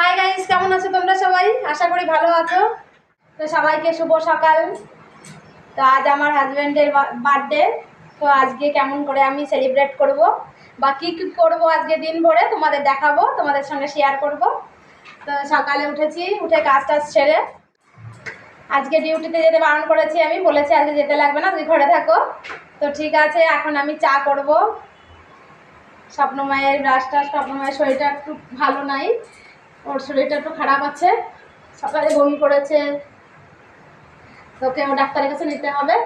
Hi guys কেমন আছো তোমরা সবাই? আশা করি ভালো আছো। তো সবাইকে শুভ সকাল। তো আজ আমার হাজব্যান্ডের বার্থডে তো আজকে কেমন করে আমি সেলিব্রেট করব? বা কী কী করব আজকে দিন ভরে তোমাদের দেখাবো, তোমাদের সঙ্গে শেয়ার করব। তো সকালে উঠেছি, উঠে কাজ টাজ সেরে আজকে ডিউটিতে যেতে বারণ করেছি আমি, বলেছি আজকে যেতে লাগবে না তুই ঘরে থাকো। তো ঠিক আছে, এখন আমি চা করব। স্বপ্নমায়ের ব্রাশটা স্বপ্নমায়ের শরীরটা একটু ভালো নাই। ওর শরীরটা একটু খারাপ আছে। সকালে বমি করেছে। তোকে ডাক্তারের কাছে নিতে হবে।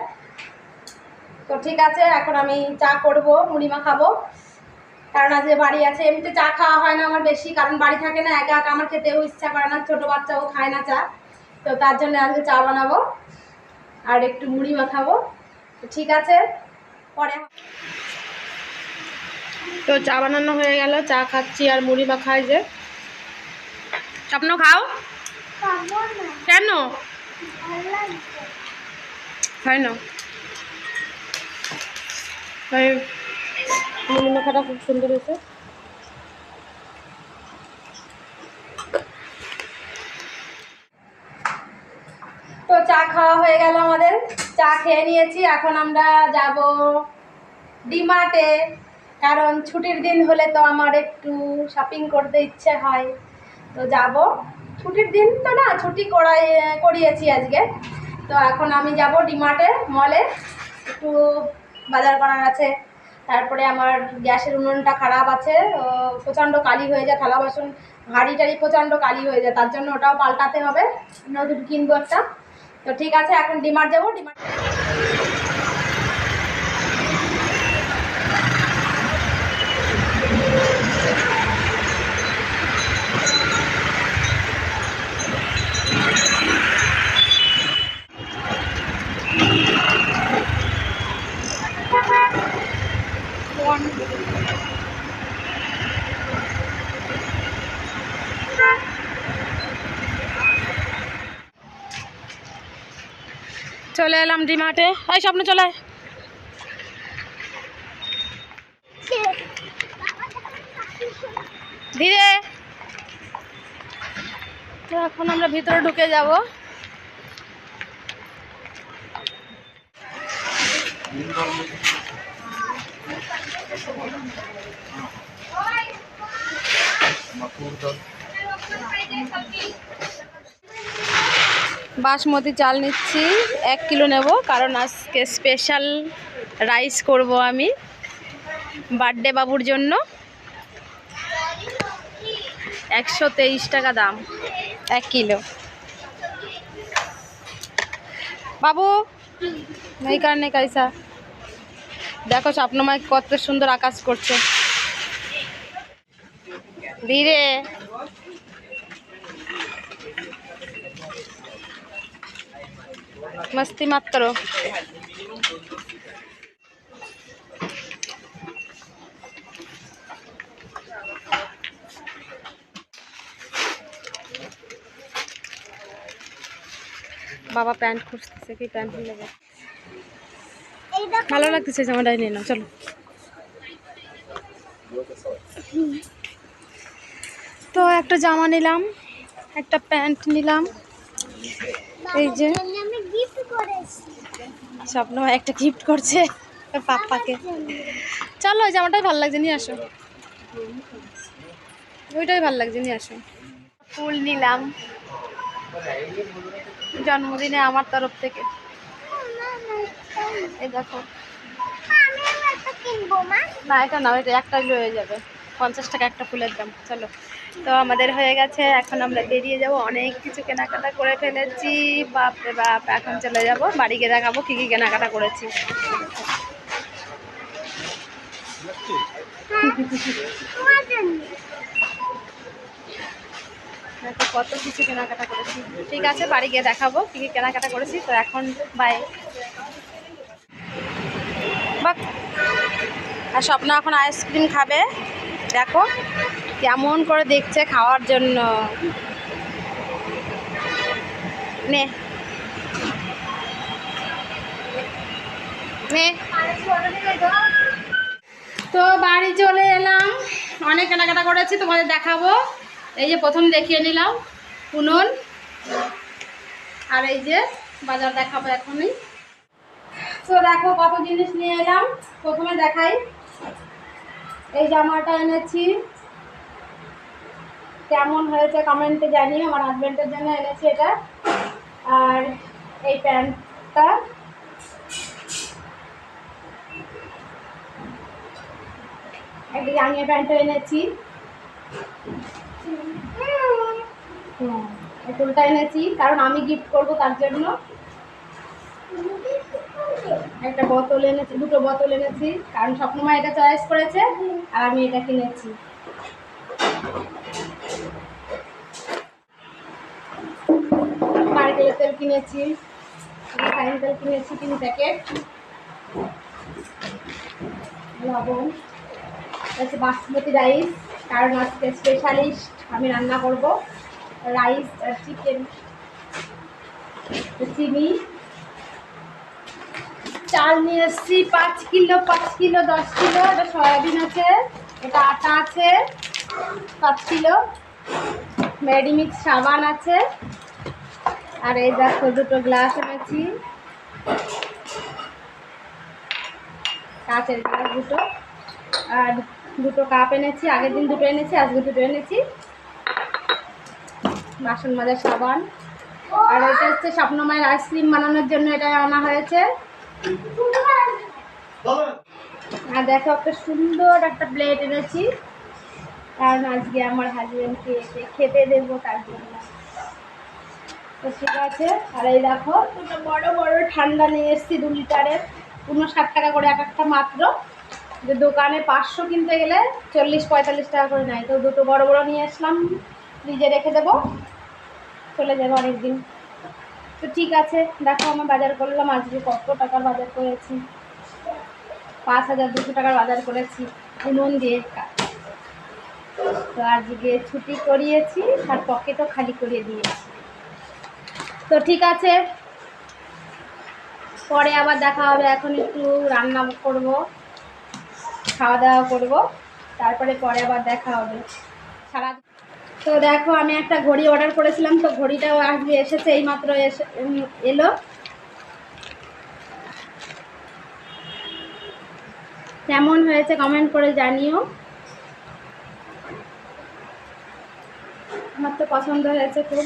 তো ঠিক আছে, এখন আমি চা করব, মুড়িমা খাব। কারণ আজকে বাড়ি আছে, এমনিতে চা খাওয়া হয় না আমার বেশি, কারণ বাড়ি থাকে না, একা একা আমার খেতেও ইচ্ছা করে না, ছোটো বাচ্চাও খায় না চা। তো তার জন্য আজকে চা বানাবো আর একটু মুড়ি তো ঠিক আছে, পরে তো চা বানানো হয়ে গেল, চা খাচ্ছি আর মুড়ি মাখাই যে। স্বপ্ন খাও? কেন? হয় না। মাখাটা খুব সুন্দর হয়েছে। তো চা খাওয়া হয়ে গেল আমাদের। চা খেয়ে নিয়েছি, এখন আমরা যাব ডিমার্টে। কারণ ছুটির দিন হলে তো আমার একটু শপিং করতে ইচ্ছে হয়। তো যাব। ছুটির দিন তো না, ছুটি করাই, করিয়েছি আজকে। তো এখন আমি যাব ডিমার্টে, মলে। একটু বাজার করার আছে। তারপরে আমার গ্যাসের উনুনটা খারাপ আছে। প্রচণ্ড কালি হয়ে যায়, থালা বাসন হাঁড়ি টাড়ি প্রচণ্ড কালি হয়ে যায়। তার জন্য ওটাও পাল্টাতে হবে। নতুন কিনবো একটা। তো ঠিক আছে, এখন ডিমার্ট যাব, ডিমার্ট এলাম ডিমার্টে এই স্বপ্ন চলে ধীরে। তো এখন আমরা ভিতরে ঢুকে যাব। বাসমতি চাল নিচ্ছি, এক কিলো নেব, কারণ আজকে স্পেশাল রাইস করব আমি বার্থডে বাবুর জন্য। একশো তেইশ টাকা দাম, এক কিলো। বাবু, এই কারণে কাইসা। দেখো স্বপ্নময় কত সুন্দর আকাশ করছে। ধীরে। মস্তি মাত্র বাবা প্যান্ট খুঁজতেছে কি প্যান্ট খুলে ভালো লাগতেছে জামাটাই নিয়ে নাও চলো তো একটা জামা নিলাম একটা প্যান্ট নিলাম এই যে। স্বপ্ন একটা গিফট করছে পাপ্পাকে। চলো ওই জামাটাই ভালো লাগছে নিয়ে আসো। ওইটাই ভালো লাগছে নিয়ে আসো। ফুল নিলাম। জন্মদিনে আমার তরফ থেকে। এই দেখো। না এটা না এটা একটাই হয়ে যাবে। পঞ্চাশ টাকা একটা ফুলের দাম, চলো। তো আমাদের হয়ে গেছে, এখন আমরা বেরিয়ে যাব। অনেক কিছু কেনাকাটা করে ফেলেছি। বাপরে বাপ, এখন চলে যাব। বাড়ি গিয়ে দেখাবো কী কী কেনাকাটা করেছি। কত কিছু কেনাকাটা করেছি। ঠিক আছে, বাড়ি গিয়ে দেখাবো কী কী কেনাকাটা করেছি। তো এখন বাই বাহ। আর স্বপ্ন এখন আইসক্রিম খাবে। দেখো কেমন করে দেখছে খাওয়ার জন্য। নে। তো বাড়ি চলে এলাম। অনেক কেনাকাটা করেছি, তোমাদের দেখাবো। এই যে প্রথম দেখিয়ে নিলাম উনুন আর এই যে বাজার দেখাবো এখনই। তো দেখো কত জিনিস নিয়ে এলাম, প্রথমে দেখাই। এই জামাটা এনেছি। কেমন হয়েছে কমেন্টে জানিও, আমার হাজব্যান্ডের জন্য এনেছি এটা। আর এই প্যান্টটা। একটা জাঙ্গিয়া প্যান্টও এনেছি। এই ফুলটা এনেছি, কারণ আমি গিফট করব তার জন্য। একটা বোতল এনেছি, দুটো বোতল এনেছি, কারণ স্বপ্নমা এটা চয়েস করেছে, আর আমি এটা কিনেছি। নারকেলের তেল কিনেছি রিফাইন তেল কিনেছি, তিন প্যাকেট লবণ হচ্ছে বাসমতি রাইস কারণ আজকে স্পেশালিস্ট আমি রান্না করব। রাইস আর চিকেন চিনি। চাল নিয়ে এসেছি, পাঁচ কিলো পাঁচ কিলো, দশ কিলো, এটা সয়াবিন আছে, এটা আটা আছে, পাঁচ কিলো। মেডিমিক্স সাবান আছে, আর এই দেখো দুটো গ্লাস এনেছি। কাঁচের গ্লাস দুটো। আর দুটো কাপ এনেছি, আগের দিন দুটো এনেছি, আজকে দুটো এনেছি। বাসন মাজার সাবান। আর এটা হচ্ছে স্বপ্নমায়ের আইসক্রিম বানানোর জন্য এটা আনা হয়েছে। আর দেখো একটা সুন্দর একটা প্লেট এনেছি। কারণ আজকে আমার হাজবেন্ডকে এসে খেতে দেবো, তার জন্য। তো ঠিক আছে, আর এই দেখো, দুটো বড় বড় ঠান্ডা নিয়ে এসেছি দু লিটারের। ষাট টাকা করে এক একটা মাত্র। যে দোকানে পাঁচশো কিনতে গেলে চল্লিশ পঁয়তাল্লিশ টাকা করে নেয়। তো দুটো বড় বড় নিয়ে আসলাম, ফ্রিজে রেখে দেবো। চলে যাবে অনেক দিন তো ঠিক আছে, দেখো আমি বাজার করলাম, আজকে কত টাকার বাজার করেছি? পাঁচ হাজার দুশো টাকার বাজার করেছি উনুন দিয়ে তো আজকে ছুটি করিয়েছি, আর পকেটও খালি করিয়ে দিয়েছি। তো ঠিক আছে, পরে আবার দেখা হবে, এখন একটু রান্না করব, খাওয়া দাওয়া করব, তারপরে পরে আবার দেখা হবে। সারা তো দেখো আমি একটা ঘড়ি অর্ডার করেছিলাম তো ঘড়িটাও আসবে এসেছে এইমাত্র এসে এলো। কেমন হয়েছে কমেন্ট করে জানিও। আমার তো পছন্দ হয়েছে খুব।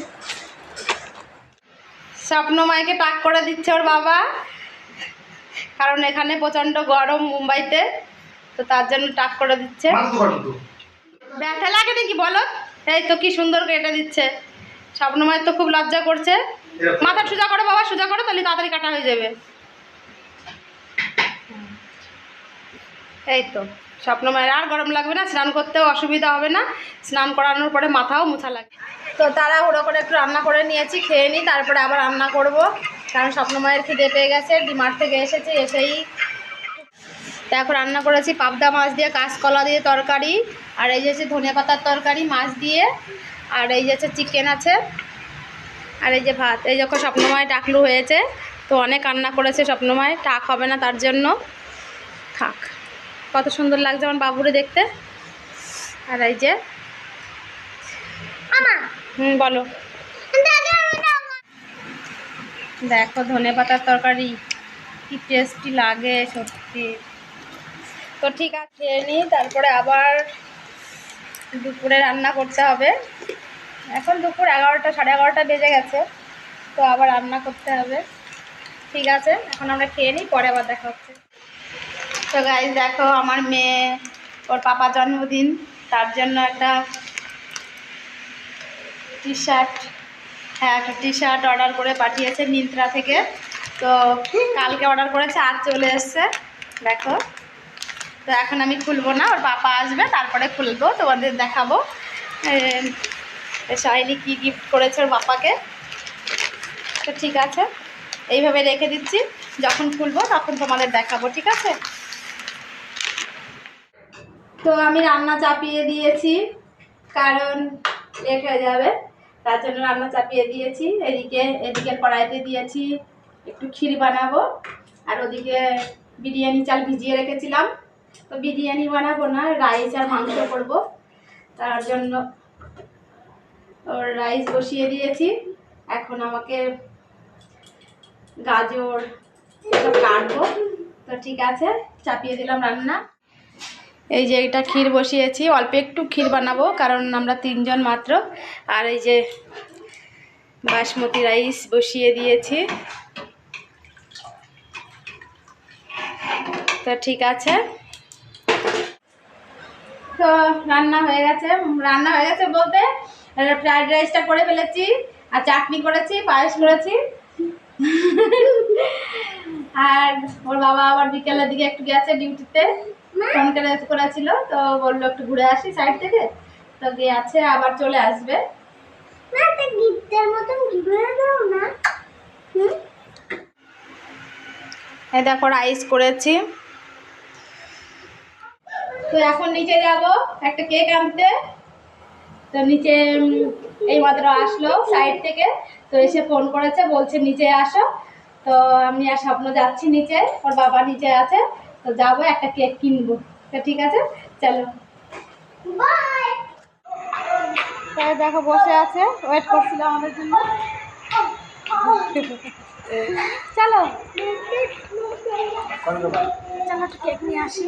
স্বপ্নমাইকে টাক করে দিচ্ছে ওর বাবা। কারণ এখানে প্রচণ্ড গরম মুম্বাইতে তো তার জন্য টাক করে দিচ্ছে। ব্যথা লাগে নাকি বলো? এই তো কি সুন্দর করে কেটে দিচ্ছে। স্বপ্নময় তো খুব লজ্জা করছে। মাথা সোজা করো বাবা সোজা করো তাহলে তাড়াতাড়ি কাটা হয়ে যাবে। এই তো স্বপ্নময়ের আর গরম লাগবে না স্নান করতেও অসুবিধা হবে না। স্নান করানোর পরে মাথাও মুছা লাগে। তো তারা হুড়ো করে একটু রান্না করে নিয়েছি খেয়ে নিই তারপরে আবার রান্না করব। কারণ স্বপ্নময়ের খিদে পেয়ে গেছে ডিমার্ট থেকে এসেছি এসেই দেখো রান্না করেছি পাবদা মাছ দিয়ে কাঁচকলা দিয়ে তরকারি আর এই যে হচ্ছে ধনে পাতার তরকারি মাছ দিয়ে আর এই যে হচ্ছে চিকেন আছে আর এই যে ভাত। এই যখন স্বপ্নময় টাকলু হয়েছে তো অনেক রান্না করেছে স্বপ্নময় টাক হবে না তার জন্য। থাক কত সুন্দর লাগছে আমার বাবুরে দেখতে। আর এই যে হুম বলো। দেখো ধনে পাতার তরকারি কি টেস্টি লাগে সত্যি। তো ঠিক আছে খেয়ে নিই তারপরে আবার দুপুরে রান্না করতে হবে। এখন দুপুর এগারোটা সাড়ে এগারোটা বেজে গেছে তো আবার রান্না করতে হবে। ঠিক আছে এখন আমরা খেয়ে নিই পরে আবার দেখা হচ্ছে। তো গাইজ দেখো আমার মেয়ে ওর পাপা জন্মদিন তার জন্য একটা টি শার্ট হ্যাঁ একটা টি শার্ট অর্ডার করে পাঠিয়েছে মিন্ত্রা থেকে। তো কালকে অর্ডার করেছে আজ চলে এসছে। দেখো। তো এখন আমি খুলবো না, ওর পাপা আসবে, তারপরে খুলবো, তোমাদের দেখাবো। সাইলি কি গিফট করেছে ওর বাপাকে তো ঠিক আছে, এইভাবে রেখে দিচ্ছি, যখন খুলবো তখন তোমাদের দেখাবো, ঠিক আছে? তো আমি রান্না চাপিয়ে দিয়েছি, কারণ লেট হয়ে যাবে, তার জন্য রান্না চাপিয়ে দিয়েছি। এদিকে এদিকে কড়াইতে দিয়েছি, একটু ক্ষীর বানাবো, আর ওদিকে বিরিয়ানি চাল ভিজিয়ে রেখেছিলাম। তো বিরিয়ানি বানাবো না রাইস আর মাংস করব। তার জন্য রাইস বসিয়ে দিয়েছি। এখন আমাকে গাজর এসব কাটবো। তো ঠিক আছে, চাপিয়ে দিলাম রান্না। এই যে এটা ক্ষীর বসিয়েছি, অল্প একটু ক্ষীর বানাবো, কারণ আমরা তিনজন মাত্র। আর এই যে বাসমতি রাইস বসিয়ে দিয়েছি। তো ঠিক আছে। তো রান্না হয়ে গেছে রান্না হয়ে গেছে বলতে ফ্রাইড রাইসটা করে ফেলেছি আর চাটনি করেছি পায়েস করেছি। আর ওর বাবা আবার বিকেলের দিকে একটু গেছে ডিউটিতে ফোন করে করেছিল তো বলল একটু ঘুরে আসি সাইড থেকে। তো গিয়ে আছে আবার চলে আসবে। এই দেখো রাইস করেছি। তো এখন নিচে যাব একটা কেক আনতে। তো নিচে এই মাত্র আসলো সাইড থেকে। তো এসে ফোন করেছে বলছে নিচে আসো। তো আমি আর স্বপ্ন যাচ্ছি নিচে ওর বাবা নিচে আছে। তো যাব একটা কেক কিনবো। তো ঠিক আছে চলো। তাই দেখো বসে আছে ওয়েট করছিল আমাদের জন্য। চলো। চলো একটু কেক নিয়ে আসি।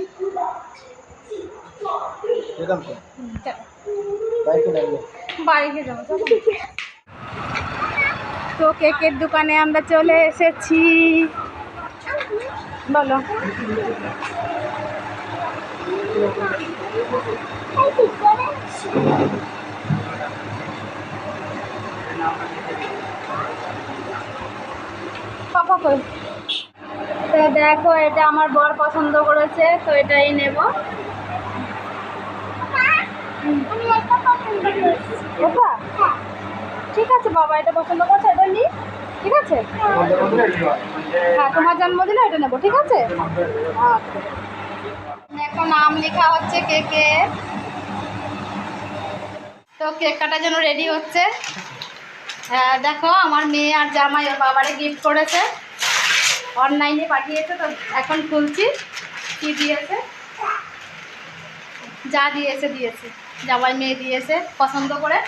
তো বাইকে লাগবে বাড়িতে যাব। তো কেকের দোকানে আমরা চলে এসেছি। বলো। পাপা কই? তো দেখো এটা আমার বর পছন্দ করেছে তো এটাই নেব। ঠিক আছে বাবা, এটা পছন্দ করছে, এটা নি ঠিক আছে? হ্যাঁ তোমার জন্মদিনে, এটা নেব, ঠিক আছে? আচ্ছা। এখন নাম লেখা হচ্ছে কেকে। তো কেক কাটার জন্য রেডি হচ্ছে। হ্যাঁ দেখো, আমার মেয়ে আর জামাই ওর বাবারে গিফট করেছে। অনলাইনে পাঠিয়েছে, তো এখন খুলছি। কি দিয়েছে? যা দিয়েছে দিয়েছে। জামাই মেয়ে দিয়েছে পছন্দ করে।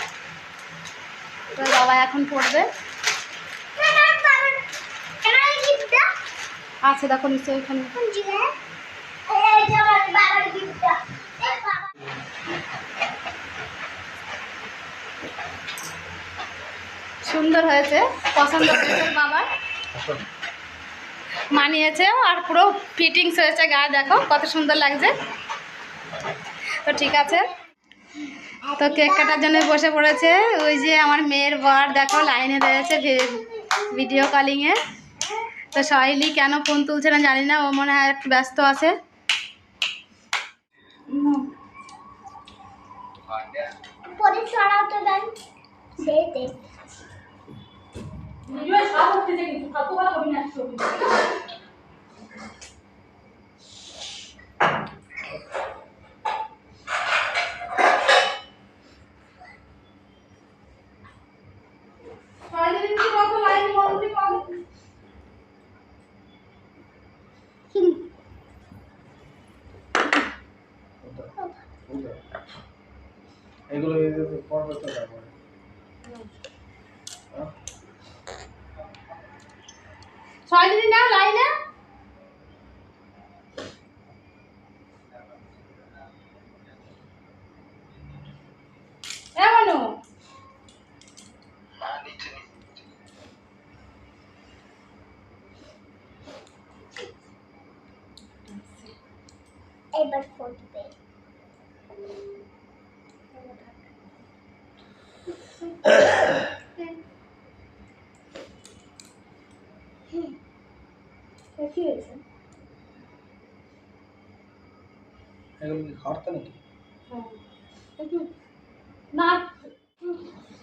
তো বাবা এখন পড়বে। আছে, দেখো নিশ্চয়ই ওইখানে সুন্দর হয়েছে, পছন্দ ওর বাবার মানিয়েছে আর পুরো ফিটিংস হয়েছে গায়ে, দেখো কত সুন্দর লাগছে। তো ঠিক আছে। তো কেক কাটার জন্য বসে পড়েছে। ওই যে আমার মেয়ের বর, দেখো, লাইনে রয়েছে ভিডিও কলিংয়ে তো সহেলি কেন ফোন তুলছে না জানি না, ও মনে হয় একটু ব্যস্ত আছে। এগুলো এই যে পড়বে তো হ্যাঁ? ছয় দিন না লাইনে? এবার ফুটবে কি হয়েছে এগুলো কি খাওয়াতে নাকি না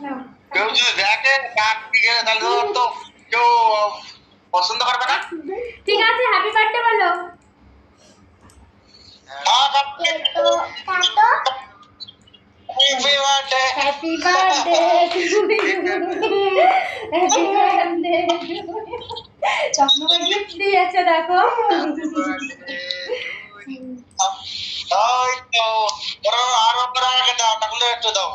না কেউ যদি দেখে কাক দিকে তাহলে তো তো কেউ পছন্দ করবে না ঠিক আছে হ্যাপি বার্থডে বলো হ্যাঁ happy birthday happy birthday Chandrama gift দিয়েছে দেখো আর ওপরে আগে দাও তাহলে একটু দাও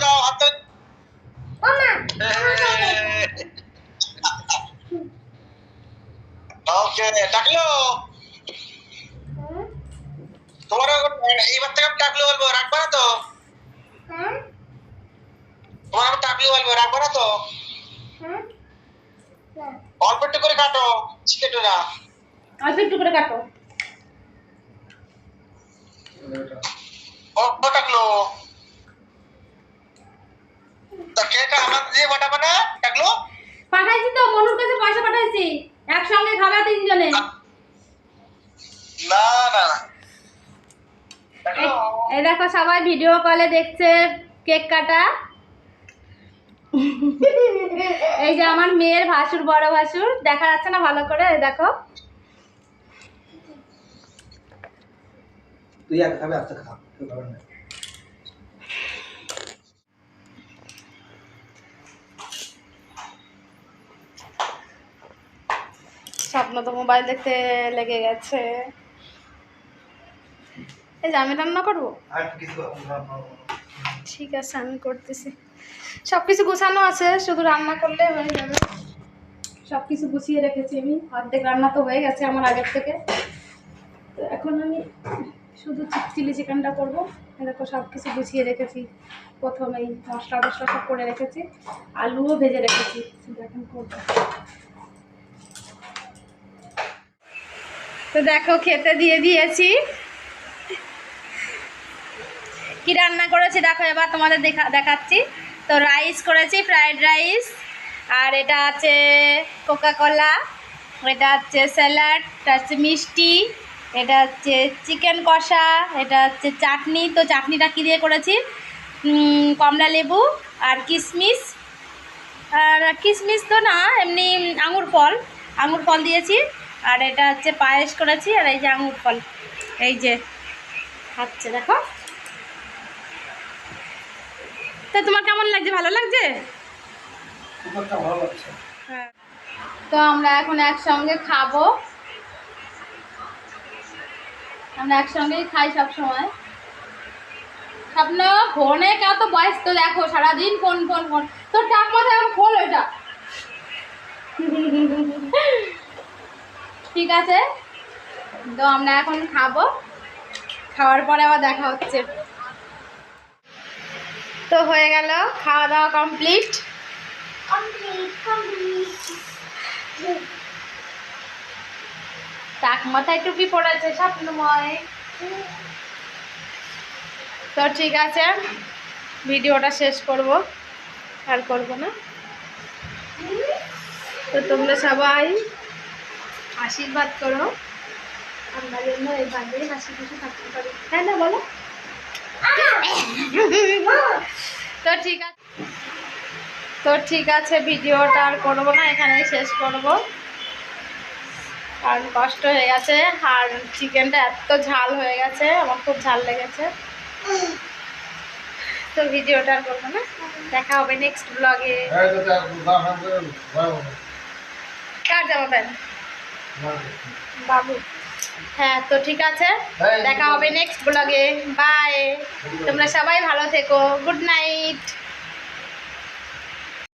দাও হাতে ওকে ডাকলো তোমার এইবার থেকে আমি বলব রাখব না তো? তোমার আমি ডাকলে বলব রাখব না তো? অল্প একটু করে কাটো চিকেটু না। অল্প একটু করে কাটো। ও ডাকলো তা কেটা আমার দিয়ে বাটাবে না ডাকলো পাঠাইছি তো মনুর কাছে পয়সা পাঠাইছি। একসঙ্গে খাবে তিনজনে। না না। এই- দেখো সবাই ভিডিও কলে দেখছে কেক কাটা। এই যে আমার মেয়ের ভাসুর বড় ভাসুর। দেখা যাচ্ছে না ভালো করে দেখো। তুই এক খাবে আস্তে খা কেউ খাবে না। স্বপ্ন তো মোবাইল দেখতে লেগে গেছে। এই যে আমি রান্না করব? ঠিক আছে আমি করতেছি। সব কিছু গোছানো আছে শুধু রান্না করলে হয়ে যাবে। সব কিছু গুছিয়ে রেখেছি আমি। অর্ধেক রান্না তো হয়ে গেছে আমার আগের থেকে। তো এখন আমি শুধু চিলি চিকেনটা করব। দেখো সব কিছু গুছিয়ে রেখেছি। প্রথমেই মশলা টশলা সব করে রেখেছি। আলুও ভেজে রেখেছি। এখন করব। তো দেখো খেতে দিয়ে দিয়েছি। কি রান্না করেছি? দেখো, এবার তোমাদের দেখা, দেখাচ্ছি। তো রাইস করেছি ফ্রাইড রাইস আর এটা আছে কোকা কোলা এটা হচ্ছে স্যালাড এটা হচ্ছে মিষ্টি, এটা হচ্ছে চিকেন কষা, এটা হচ্ছে চাটনি। তো চাটনিটা কী দিয়ে করেছি? কমলা লেবু আর কিশমিশ আর কিশমিশ তো না, এমনি আঙুর ফল আঙুর ফল দিয়েছি। আর এটা হচ্ছে পায়েস করেছি, আর এই যে আঙুর ফল। এই যে, খাচ্ছে, দেখো। তা তোমার কেমন লাগছে? ভালো লাগছে? হ্যাঁ। তো আমরা এখন একসঙ্গে খাব। আমরা একসঙ্গেই খাই সব সময় স্বপ্ন ফোনে কেউ তো বয়স তো দেখো সারাদিন ফোন ফোন ফোন তোর টাক মাথায় এখন খোল ওইটা। ঠিক আছে? তো আমরা এখন খাব। খাওয়ার পরে আবার দেখা হচ্ছে। তো হয়ে গেল খাওয়া দাওয়া কমপ্লিট টাক মাথায় টুপি পড়েছে স্বপ্নময়। তো ঠিক আছে ভিডিওটা শেষ করব। আর করব না। তো তোমরা সবাই আশীর্বাদ করো। আমরা যেন এইভাবেই হাসি খুশি থাকতে পারি। তাই না বলো। তো ঠিক আছে, তো ঠিক আছে, ভিডিওটা আর করব না, এখানেই শেষ করব। কারণ কষ্ট হয়ে গেছে, আর চিকেনটা এত ঝাল হয়ে গেছে, আমার খুব ঝাল লেগেছে। তো ভিডিওটা আর করব না, দেখা হবে নেক্সট ব্লগে কার যাব প্যান বাবু হ্যাঁ তো ঠিক আছে। দেখা হবে নেক্সট ব্লগে বাই তোমরা সবাই ভালো থেকো। Good night